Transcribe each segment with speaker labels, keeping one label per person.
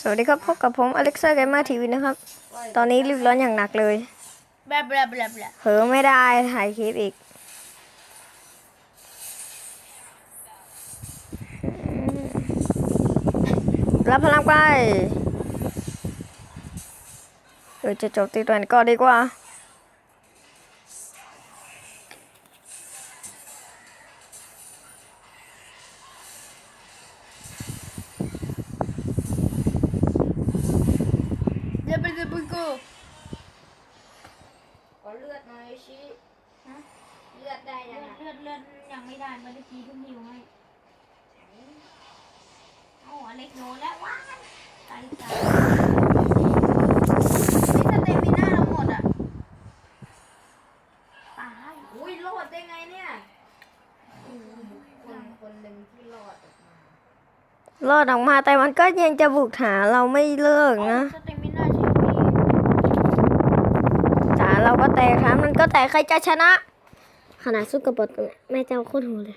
Speaker 1: สวัสดีครับพบกับผมอเล็กซ่าเกม e ร์ทีวีนะครับ ตอนนี้รีบร้อนอย่างหนักเลย
Speaker 2: แบบแบบแบบแบบ
Speaker 1: เผลอไม่ได้ถ่ายคลิปอีก รับพลังไปเออจะจบตีตัวนี้ก็ดีกว่า
Speaker 3: อเลือดหน่อยชิฮะ เลือดได้
Speaker 2: เลื
Speaker 3: ยัง
Speaker 2: อด
Speaker 3: ไง
Speaker 2: เลือดเลือดยังไม่ได้เมื่อกี้เพิ่งหิวให้โอ้อเล็กโดนแล้วว้ายตายตายไอ้สเตมิน่าเราหมดอะตาย
Speaker 3: อุ้ยรอดได้ไงเนี่ยคนคนหนึ่งที่รอดออกมาร
Speaker 1: อดออกมาแต่มันก็ยังจะบุกหาเราไม่เลิกนะ
Speaker 2: สเตมิน่าใช่ไหม
Speaker 1: จ๋า เราก็แตกครับมันก็แตกใครจะชนะ ขนาดสู้กับบอทแม่เจ้าโคตรโหดเลย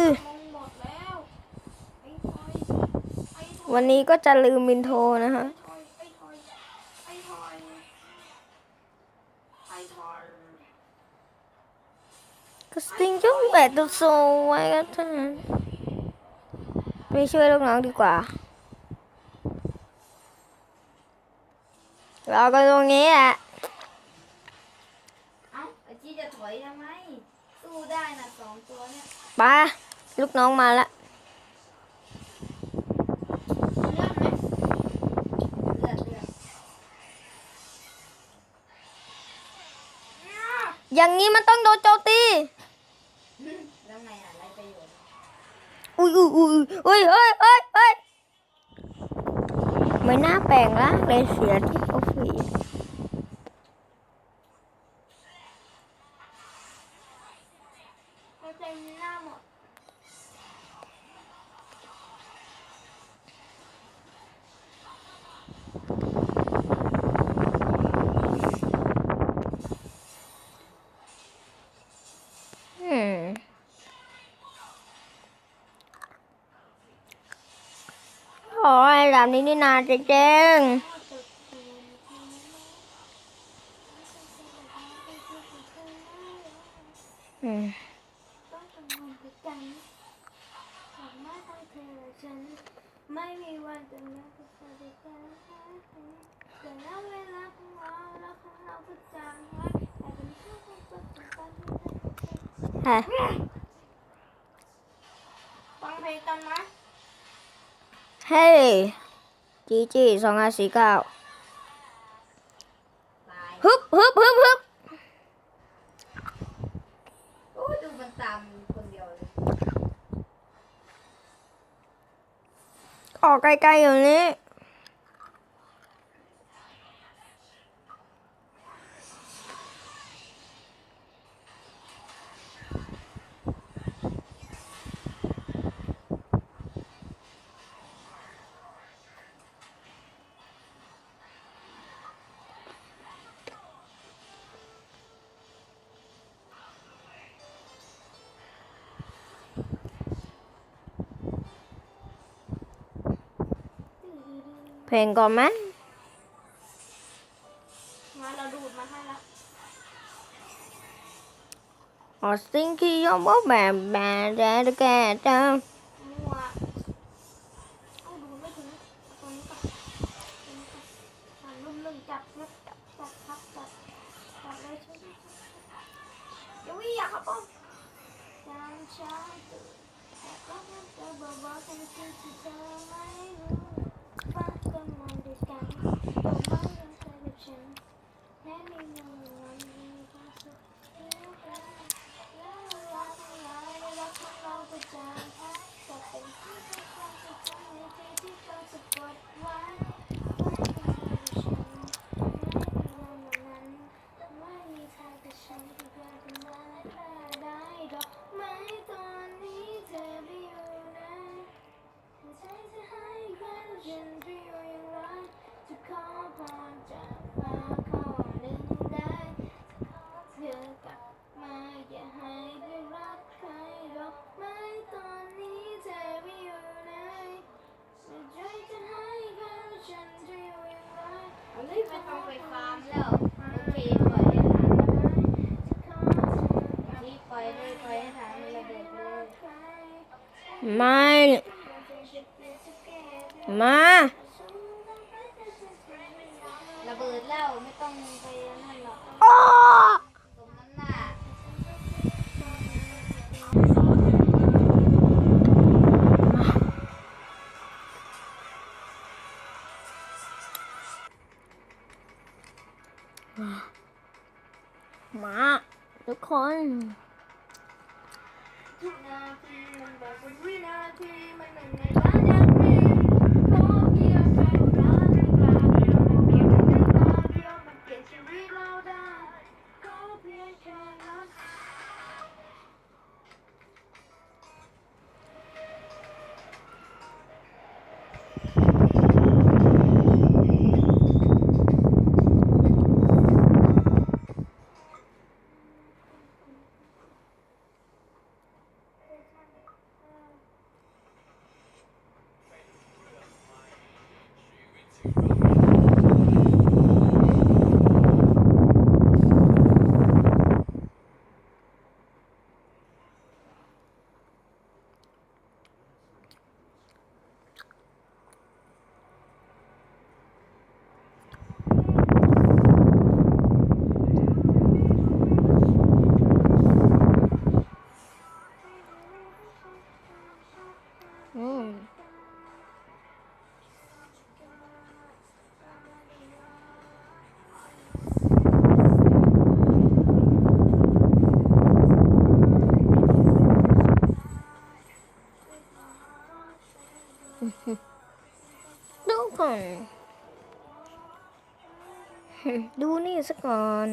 Speaker 3: อื
Speaker 1: อวันนี้ก็จะลืมมินโทรนะฮะก็สติงจุ๊บแบบตัวโซไว้ก็เท่านั้นไปช่วยลูกน้องดีกว่า เราก็ตรงนี้แหละ
Speaker 3: เอ้าไอจีจะถอยทำไม สู้ได้นะสองตัวเนี่ย
Speaker 1: ไป ลูกน้องมาละ
Speaker 3: เลือดไหมเลือ
Speaker 1: ย่างนี้มันต้องโดนโจมตี
Speaker 3: แล้วไงอะไรประโยชน์
Speaker 1: อุ้ยอุ้ยอุ้ยอุ้ยเอ้ยเอ้ยเอ้ยไม่น่าแปลงร่างเลยเสียที่เขาฟ แบบนี้นี่นาจริงๆอืม
Speaker 2: ต้องทำงานด้วยกันสามารถให้เธอและฉันไม่มีวันจะเลิกกับเธอด้วยกันแต่แล้วเวลาของเราแล้วของเราก็จางหายแต่เป็นช่วงของปัจจุบันที่เธอ
Speaker 1: ฮะ
Speaker 2: ฟังเพลงกันไหม
Speaker 1: เฮ้ย จีจีสองห้าสี่เก้าฮึบฮึบฮึบฮึบ
Speaker 3: โอ้ดูมันตามคนเดียวเลย
Speaker 1: ออกไกลๆอย่างนี้ เพลงก่อนไหม
Speaker 2: มาเราดูดมาให้ละ
Speaker 1: Họ xin khi ông bố bà bà ra được cả trăm
Speaker 2: Hãy subscribe cho. kênh Ghiền Mì không ไม่ มา ระเบิ
Speaker 3: ดแล้ว ไม่ต้องไปนั่นหรอก
Speaker 1: คน
Speaker 2: ทุกนาทีมันบอกวินาทีมันหนึ่งใน ดูก่อ
Speaker 1: น ดูนี่สักก่อน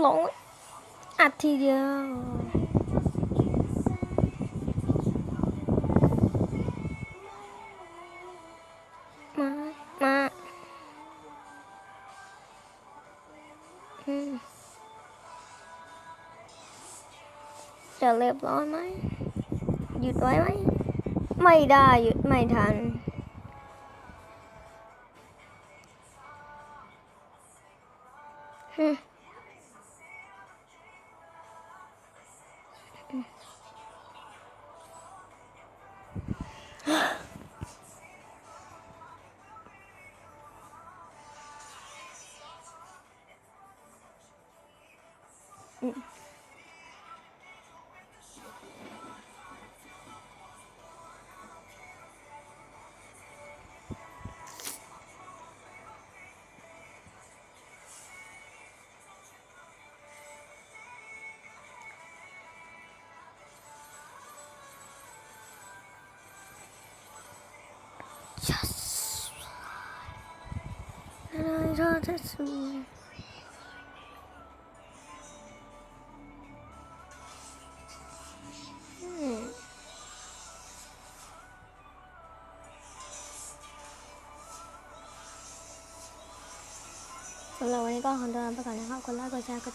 Speaker 1: หลง อัดทีเดียว มา มาจะเรียบร้อยไหม หยุดไว้ไหม ไม่ได้หยุดไม่ทัน 这这什么？嗯。本来我一个很多人不打电话，我拉过去。